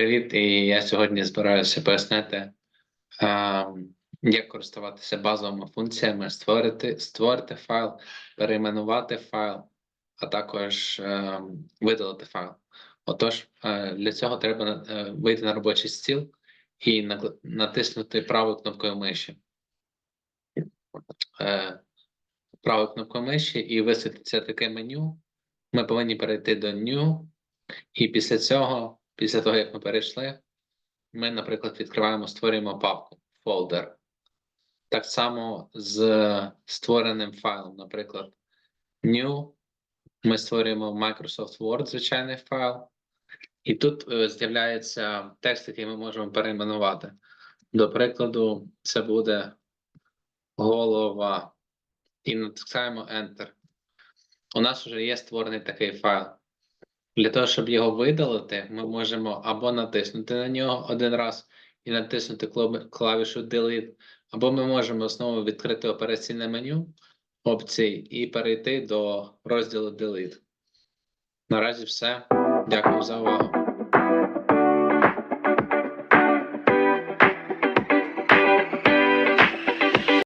привіт! І я сьогодні збираюся пояснити, як користуватися базовими функціями, створити, створити файл, перейменувати файл, а також ем, видалити файл. Отож, е, для цього треба е, вийти на робочий стіл і натиснути правою кнопкою миші. Е, Правою кнопкою миші і висвітиться таке меню. Ми повинні перейти до New, і після цього, після того, як ми перейшли, ми, наприклад, відкриваємо, створюємо папку, фолдер. Так само з створеним файлом, наприклад, New, ми створюємо Microsoft Word, звичайний файл, і тут е, з'являється текст, який ми можемо перейменувати. До прикладу, це буде голова. І натискаємо Enter. У нас вже є створений такий файл. Для того, щоб його видалити, ми можемо або натиснути на нього один раз і натиснути клав- клавішу Delete, або ми можемо знову відкрити операційне меню опцій і перейти до розділу Delete. Наразі все. Дякую за увагу.